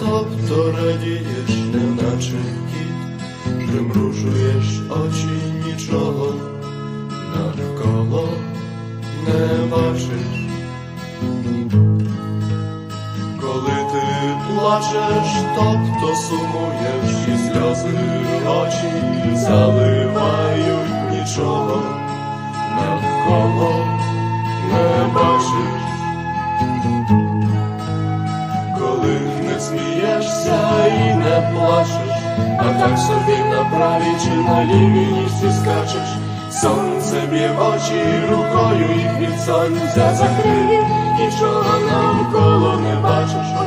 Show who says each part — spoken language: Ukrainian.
Speaker 1: то радієш, неначе кіт, примружуєш очі нічого навколо не бачиш. Коли ти плачеш, тобто сумуєш, і сльози очі заливають нічого навколо не бачиш. і не плачеш, а так собі направі чи на лівіністі скачеш, сонце б'є в очі рукою їх від сонця закриє, нічого навколо не бачиш.